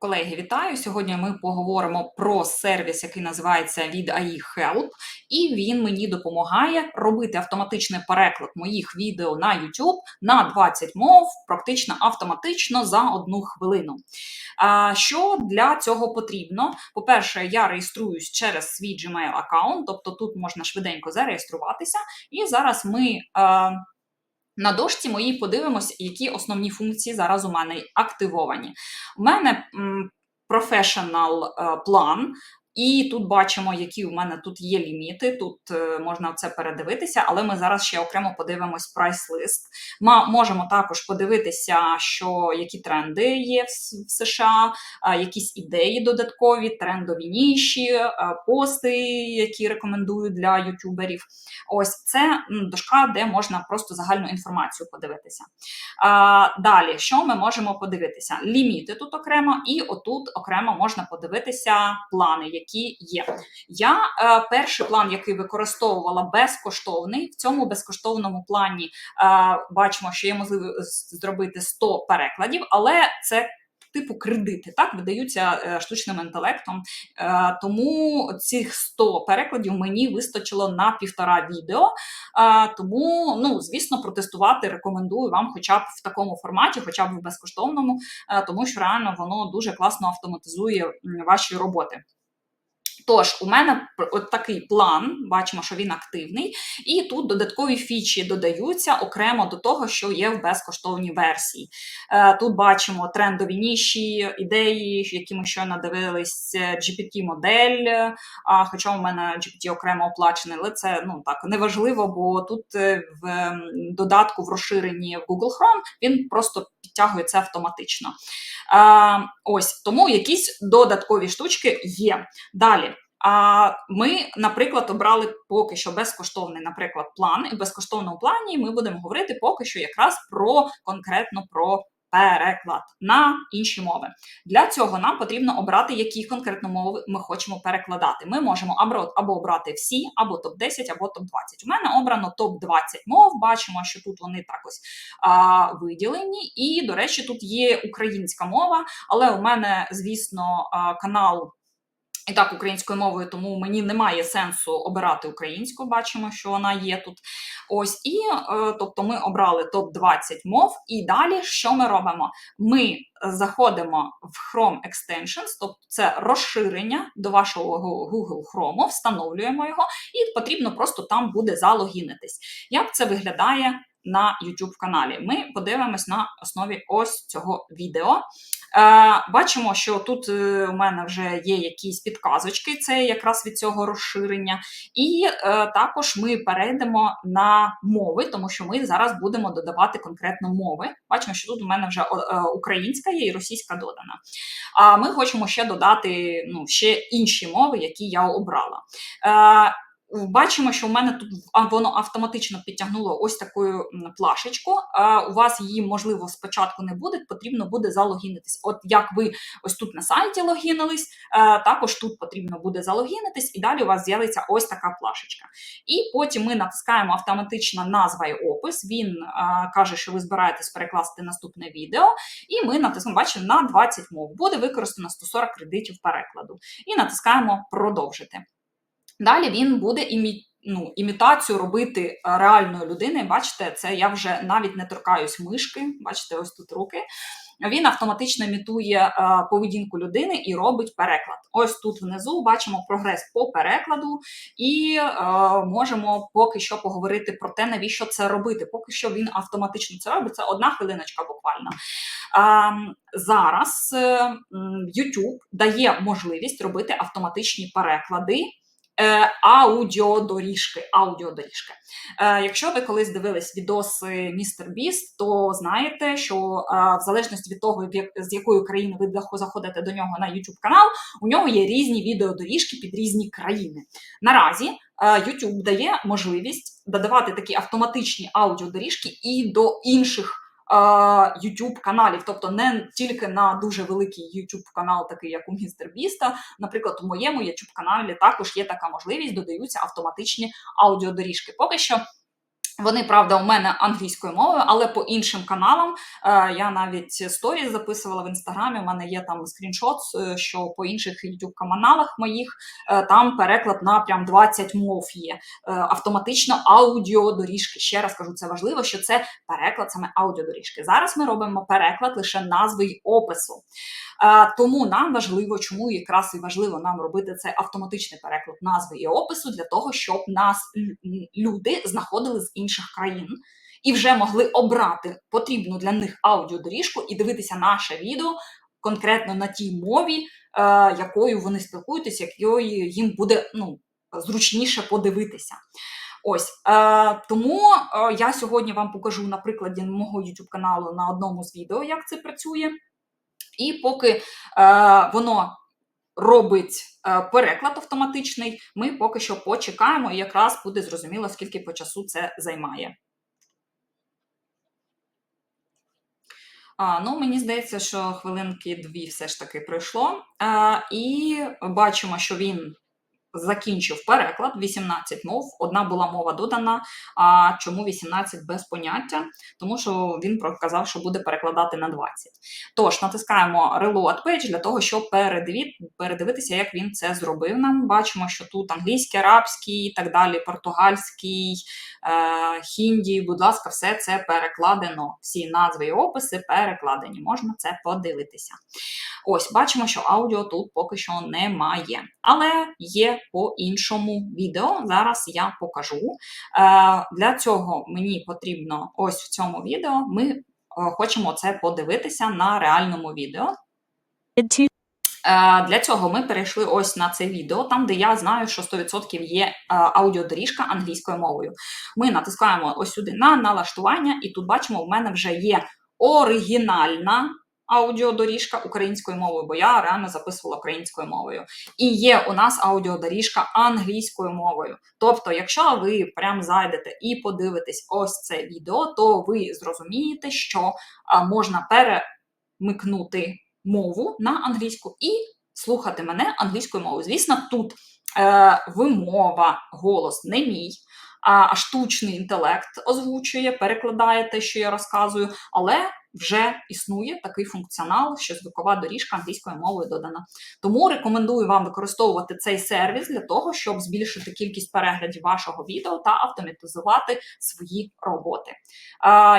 Колеги, вітаю! Сьогодні ми поговоримо про сервіс, який називається від AI Help, і він мені допомагає робити автоматичний переклад моїх відео на YouTube на 20 мов, практично автоматично за одну хвилину. А що для цього потрібно? По-перше, я реєструюсь через свій Gmail аккаунт, тобто тут можна швиденько зареєструватися, і зараз ми. На дошці моїй подивимось, які основні функції зараз у мене активовані. У мене професіонал план, і тут бачимо, які у мене тут є ліміти. Тут е, можна це передивитися, але ми зараз ще окремо подивимось прайс-лист. Ми можемо також подивитися, що які тренди є в США, якісь ідеї додаткові, трендові ніші, пости, які рекомендую для ютуберів. Ось це дошка, де можна просто загальну інформацію подивитися. Далі, що ми можемо подивитися? Ліміти тут окремо, і отут окремо можна подивитися плани є. Я е, перший план, який використовувала безкоштовний, в цьому безкоштовному плані е, бачимо, що є можливість зробити 100 перекладів, але це. Типу кредити так видаються е, штучним інтелектом, е, тому цих 100 перекладів мені вистачило на півтора відео. Е, тому, ну звісно, протестувати рекомендую вам, хоча б в такому форматі, хоча б в безкоштовному, е, тому що реально воно дуже класно автоматизує ваші роботи. Тож, у мене от такий план, бачимо, що він активний, і тут додаткові фічі додаються окремо до того, що є в безкоштовній версії. Е, тут бачимо трендові ніші, ідеї, які ми щойно дивились, GPT-модель, хоча у мене GPT окремо оплачений, але це ну так неважливо, бо тут е, в додатку в розширенні Google Chrome він просто підтягує це автоматично. Е, ось тому якісь додаткові штучки є. Далі. А ми, наприклад, обрали поки що безкоштовний, наприклад, план. І в безкоштовному плані ми будемо говорити поки що якраз про конкретно про переклад на інші мови. Для цього нам потрібно обрати, які конкретно мови ми хочемо перекладати. Ми можемо або обрати всі, або топ-10, або топ-20. У мене обрано топ-20 мов. Бачимо, що тут вони так ось а, виділені. І, до речі, тут є українська мова, але у мене, звісно, канал і так українською мовою, тому мені немає сенсу обирати українську. Бачимо, що вона є тут. Ось і е, тобто ми обрали топ 20 мов, і далі що ми робимо? Ми заходимо в Chrome Extensions, тобто це розширення до вашого Google Chrome, встановлюємо його, і потрібно просто там буде залогінитись. Як це виглядає на YouTube каналі? Ми подивимось на основі ось цього відео. Е, бачимо, що тут е, у мене вже є якісь підказочки, це якраз від цього розширення. І е, також ми перейдемо на мови, тому що ми зараз будемо додавати конкретно мови. Бачимо, що тут у мене вже українська є і російська додана. А ми хочемо ще додати ну, ще інші мови, які я обрала. Бачимо, що у мене тут воно автоматично підтягнуло ось таку плашечку. У вас її, можливо, спочатку не буде, потрібно буде залогінитись. От як ви ось тут на сайті логінились, також тут потрібно буде залогінитись, і далі у вас з'явиться ось така плашечка. І потім ми натискаємо автоматично назва і опис. Він каже, що ви збираєтесь перекласти наступне відео, і ми натискаємо, бачимо, на 20 мов. Буде використано 140 кредитів перекладу. І натискаємо продовжити. Далі він буде імі, ну, імітацію робити е, реальної людини. Бачите, це я вже навіть не торкаюсь мишки, бачите, ось тут руки. Він автоматично імітує е, поведінку людини і робить переклад. Ось тут внизу бачимо прогрес по перекладу, і е, можемо поки що поговорити про те, навіщо це робити. Поки що він автоматично це робить. Це одна хвилиночка буквально. Е, зараз е, YouTube дає можливість робити автоматичні переклади. Е, аудіодоріжки. аудіодоріжки. Е, якщо ви колись дивились відоси Містер Біст, то знаєте, що е, в залежності від того, з якої країни ви заходите до нього на YouTube канал, у нього є різні відеодоріжки під різні країни. Наразі YouTube дає можливість додавати такі автоматичні аудіодоріжки і до інших. YouTube каналів, тобто не тільки на дуже великий YouTube канал, такий як у Містер Біста. Наприклад, у моєму YouTube каналі також є така можливість, додаються автоматичні аудіодоріжки. Поки що Вони, правда, у мене англійською мовою, але по іншим каналам е, я навіть сторіс записувала в інстаграмі. У мене є там скріншот, е, що по інших youtube каналах моїх е, там переклад на прям 20 мов є. Автоматично аудіодоріжки. Ще раз кажу, це важливо, що це переклад саме аудіодоріжки. Зараз ми робимо переклад лише назви й опису. Е, тому нам важливо, чому якраз і важливо нам робити цей автоматичний переклад назви і опису для того, щоб нас люди знаходили з інших країн. І вже могли обрати потрібну для них аудіодоріжку і дивитися наше відео конкретно на тій мові, е, якою вони спілкуються, якою їм буде ну, зручніше подивитися. Ось е, тому е, я сьогодні вам покажу на прикладі мого YouTube каналу на одному з відео, як це працює. І поки е, воно робить е, переклад автоматичний, ми поки що почекаємо, і якраз буде зрозуміло, скільки по часу це займає. А, ну, мені здається, що хвилинки дві все ж таки пройшло. А, і бачимо, що він закінчив переклад 18 мов. Одна була мова додана. А чому 18 без поняття? Тому що він проказав, що буде перекладати на 20. Тож натискаємо Reload Page для того, щоб передивитися, як він це зробив. Нам бачимо, що тут англійський, арабський і так далі, португальський, е, хінді. Будь ласка, все це перекладено. Всі назви і описи перекладені. Можна це подивитися. Ось, бачимо, що аудіо тут поки що немає. Але є по іншому відео. Зараз я покажу. Е, для цього мені потрібно ось в цьому відео. Ми е, хочемо це подивитися на реальному відео. Е, Для цього ми перейшли ось на це відео, там, де я знаю, що 100% є аудіодоріжка англійською мовою. Ми натискаємо ось сюди на налаштування, і тут бачимо, в мене вже є оригінальна аудіодоріжка українською мовою, бо я реально записувала українською мовою. І є у нас аудіодоріжка англійською мовою. Тобто, якщо ви прям зайдете і подивитесь ось це відео, то ви зрозумієте, що можна перемикнути мову на англійську і слухати мене англійською мовою. Звісно, тут е, вимова, голос не мій, а штучний інтелект озвучує, перекладає те, що я розказую, але вже існує такий функціонал, що звукова доріжка англійською мовою додана. Тому рекомендую вам використовувати цей сервіс для того, щоб збільшити кількість переглядів вашого відео та автоматизувати свої роботи.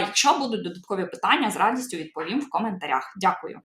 Якщо будуть додаткові питання, з радістю відповім в коментарях. Дякую.